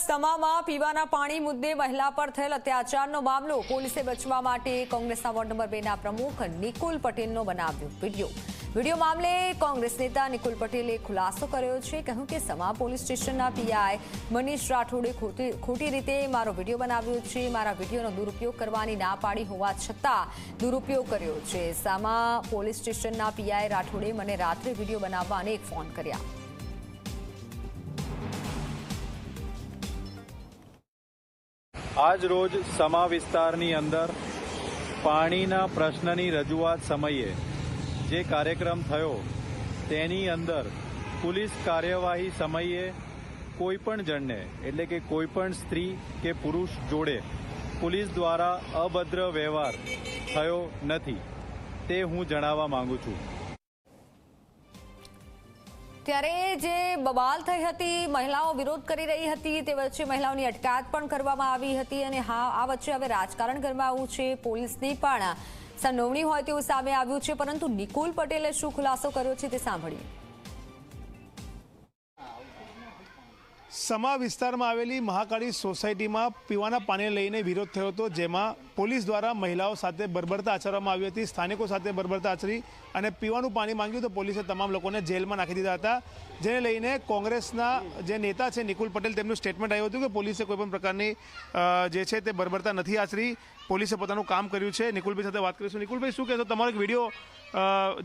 સમામાં પીવાના પાણી મુદ્દે મહિલા પર થયેલ અત્યાચારનો મામલો પોલીસે બચવા માટે કોંગ્રેસના વોર્ડ નંબર બેના પ્રમુખ નિકુલ પટેલનો બનાવ્યો વીડિયો. વીડિયો મામલે કોંગ્રેસ નેતા નિકુલ પટેલે ખુલાસો કર્યો છે. કહ્યું કે સમા પોલીસ સ્ટેશનના પીઆઈ મનીષ રાઠોડે ખોટી રીતે મારો વીડિયો બનાવ્યો છે. મારા વિડીયોનો દુરુપયોગ કરવાની ના પાડી હોવા છતાં દુરુપયોગ કર્યો છે. સમા પોલીસ સ્ટેશનના પીઆઈ રાઠોડે મને રાત્રે વીડિયો બનાવવા અનેક ફોન કર્યા. આજ રોજ સમા વિસ્તારની અંદર પાણીના પ્રશ્નની રજૂઆત સમયે જે કાર્યક્રમ થયો, તેની અંદર પોલીસ કાર્યવાહી સમયે કોઈપણ જણને, એટલે કે કોઈપણ સ્ત્રી કે પુરુષ જોડે પોલીસ દ્વારા અભદ્ર વ્યવહાર થયો નથી, તે હું જણાવવા માંગુ છું. ત્યારે જે બબાલ થઈ હતી, મહિલાઓ વિરોધ કરી રહી હતી, તે વચ્ચે મહિલાઓની અટકાયત પણ કરવામાં આવી હતી અને હા, આ વચ્ચે હવે રાજકારણ ગરમાવું છે. પોલીસની પણ સંડોવણી હોય તેવું સામે આવ્યું છે, પરંતુ નિકુલ પટેલે શું ખુલાસો કર્યો છે તે સાંભળીએ. સમા વિસ્તારમાં આવેલી મહાકાળી સોસાયટીમાં પીવાના પાણીને લઈને વિરોધ થયો હતો, જેમાં પોલીસ દ્વારા મહિલાઓ સાથે બર્બરતા આચરવામાં આવી હતી, સ્થાનિકો સાથે બર્બરતા આચરી અને પીવાનું પાણી માંગ્યું તો પોલીસે તમામ લોકોને જેલમાં નાખી દીધા હતા, જેને લઈને કોંગ્રેસના જે નેતા છે નિકુલ પટેલ, તેમનું સ્ટેટમેન્ટ આવ્યું હતું કે પોલીસે કોઈપણ પ્રકારની જે છે તે બર્બરતા નથી આચરી પોલીસે પોતાનું કામ કર્યું છે. નિકુલભાઈ સાથે વાત કરીશું. નિકુલભાઈ, શું કહેશો? તમારો એક વીડિયો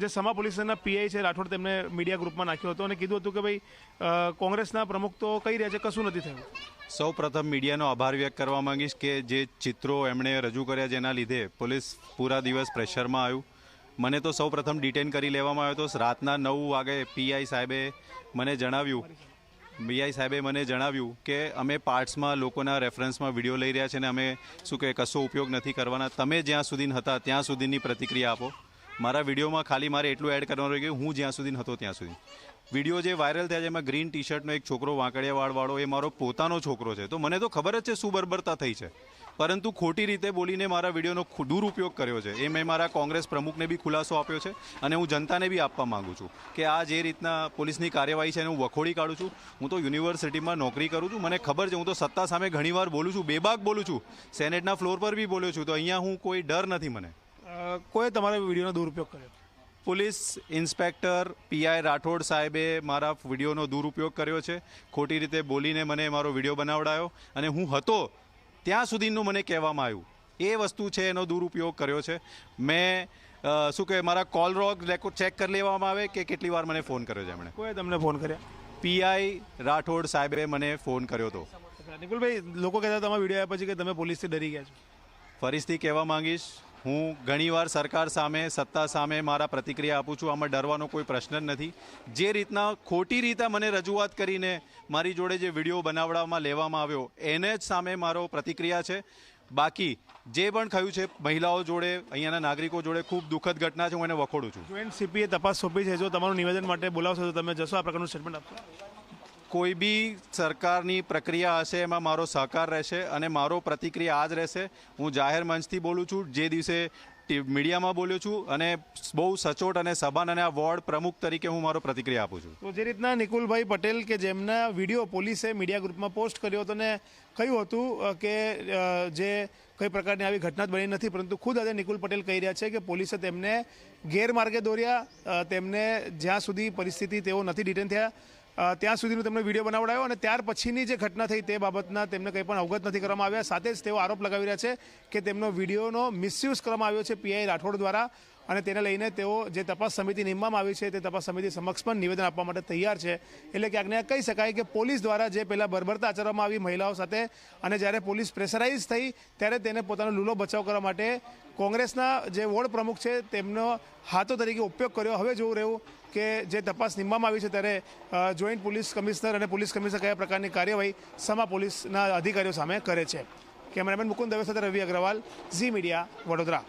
જે સમા પોલીસના પીઆઈ છે, રાઠોડ તેમને મીડિયા ગ્રુપમાં નાખ્યો હતો અને કીધું હતું કે ભાઈ કોંગ્રેસના પ્રમુખ તો કહી રહ્યા છે, કશું નથી થયું. સૌ પ્રથમ મીડિયાનો આભાર વ્યક્ત કરવા માંગીશ કે જે ચિત્રો એમણે રજૂ કર્યા જેના લીધે પોલીસ પૂરા દિવસ પ્રેશરમાં આવ્યું. મને તો સૌ પ્રથમ ડિટેન કરી લેવામાં આવ્યો હતો. રાતના નવ વાગે પીઆઈ સાહેબે મને જણાવ્યું પીઆઈ સાહેબે મને જણાવ્યું કે અમે પાર્ટ્સમાં લોકોના રેફરન્સમાં વીડિયો લઈ રહ્યા છે અને અમે શું કહે, કશો ઉપયોગ નથી કરવાના. તમે જ્યાં સુધી હતા, ત્યાં સુધીની પ્રતિક્રિયા આપો. મારા વિડીયોમાં ખાલી મારે એટલું એડ કરવાનું રહ્યું કે હું જ્યાં સુધી હતો, ત્યાં સુધી વીડિયો જે વાયરલ થયા છે, એમાં ગ્રીન ટી શર્ટનો એક છોકરો, વાંકડિયાવાળવાળો, એ મારો પોતાનો છોકરો છે. તો મને તો ખબર જ છે શું બરબરતા થઈ છે. પરંતુ ખોટી રીતે બોલીને મારા વિડીયોનો દુરુપયોગ કર્યો છે. એ મેં મારા કોંગ્રેસ પ્રમુખને બી ખુલાસો આપ્યો છે અને હું જનતાને બી આપવા માગું છું કે આ જે રીતના પોલીસની કાર્યવાહી છે એને હું વખોડી કાઢું છું. હું તો યુનિવર્સિટીમાં નોકરી કરું છું. મને ખબર છે હું તો સત્તા સામે ઘણીવાર બોલું છું, બેબાક બોલું છું. સેનેટના ફ્લોર પર બી બોલ્યો છું. તો અહીંયા હું કોઈ ડર નથી મને. કોઈ તમારા વિડીયોનો દુરુપયોગ કર્યો? પોલીસ ઇન્સ્પેક્ટર પીઆઈ રાઠોડ સાહેબે મારા વિડીયોનો દુરુપયોગ કર્યો છે. ખોટી રીતે બોલીને મને મારો વીડિયો બનાવડાયો અને હું હતો ત્યાં સુધીનું મને કહેવામાં આવ્યું. એ વસ્તુ છે એનો દુરુપયોગ કર્યો છે. મેં શું કહે મારા કોલ રોગ રેકોર્ડ ચેક કરી લેવામાં આવે કે કેટલી વાર મને ફોન કર્યો છે એમણે? કોઈએ તમને ફોન કર્યા? પીઆઈ રાઠોડ સાહેબે મને ફોન કર્યો હતો નિકુલભાઈ લોકો કહેતા તમારા વીડિયો આવ્યા પછી કે તમે પોલીસથી ડરી ગયા છો? ફરીથી કહેવા માંગીશ હું ઘણીવાર સરકાર સામે, સત્તા સામે મારા પ્રતિક્રિયા આપું છું. આમાં ડરવાનો કોઈ પ્રશ્ન જ નથી. જે રીતના ખોટી રીતે મને રજૂઆત કરીને મારી જોડે જે વીડિયો બનાવડાવવામાં, લેવામાં આવ્યો, એને જ સામે મારો પ્રતિક્રિયા છે. બાકી જે પણ થયું છે, મહિલાઓ જોડે, અહીંયાના નાગરિકો જોડે ખૂબ દુઃખદ ઘટના છે, હું એને વખોડું છું. જોઈન્ટ સીપીએ તપાસ સોંપી છે, જો તમારું નિવેદન માટે બોલાવશો તો તમે જશો. આ પ્રકારનું સ્ટેટમેન્ટ આપશો? કોઈ બી સરકારની પ્રક્રિયા હશે, એમાં મારો સહકાર રહેશે અને મારો પ્રતિક્રિયા આ જ રહેશે. હું જાહેર મંચથી બોલું છું, જે દિવસે મીડિયામાં બોલ્યો છું અને બહુ સચોટ અને સભાન અને આ વોર્ડ પ્રમુખ તરીકે હું મારો પ્રતિક્રિયા આપું છું. તો જે રીતના નિકુલભાઈ પટેલ કે જેમના વીડિયો પોલીસે મીડિયા ગ્રુપમાં પોસ્ટ કર્યો હતો ને કહ્યું હતું કે જે કઈ પ્રકારની આવી ઘટના બની નથી, પરંતુ ખુદ આજે નિકુલ પટેલ કહી રહ્યા છે કે પોલીસે તેમને ગેરમાર્ગે દોર્યા તેમને જ્યાં સુધી પરિસ્થિતિ તેઓ નથી ડિટેન થયા. ત્યાં સુધીનો તેમનો વીડિયો બનાવડાયો અને ત્યાર પછીની જે ઘટના થઈ તે બાબતના તેમને કંઈ પણ અવગત નથી કરવામાં આવ્યા. સાથે જ તેઓ આરોપ લગાવી રહ્યા છે કે તેમનો વિડીયોનો મિસયુઝ કરવામાં આવ્યો છે પીઆઈ રાઠોડ દ્વારા. અને તેને લઈને તેઓ જે તપાસ સમિતિ નિમવામાં આવી છે તે તપાસ સમિતિ સમક્ષ પણ નિવેદન આપવા માટે તૈયાર છે. એટલે ક્યાંક ને કહી શકાય કે પોલીસ દ્વારા જે પહેલાં બર્બરતા આચરવામાં આવી મહિલાઓ સાથે અને જ્યારે પોલીસ પ્રેશરાઇઝ થઈ ત્યારે તેને પોતાનો લૂલો બચાવ કરવા માટે કોંગ્રેસના જે વોર્ડ પ્રમુખ છે તેમનો હાથો તરીકે ઉપયોગ કર્યો. હવે જોવું રહ્યું કે જે તપાસ નિમવામાં આવી છે ત્યારે જોઈન્ટ પોલીસ કમિશનર અને પોલીસ કમિશનર કયા પ્રકારની કાર્યવાહી સમા પોલીસના અધિકારીઓ સામે કરે છે. કેમેરામેન મુકુંદ દવે સાથે રવિ અગ્રવાલ, ઝી મીડિયા વડોદરા.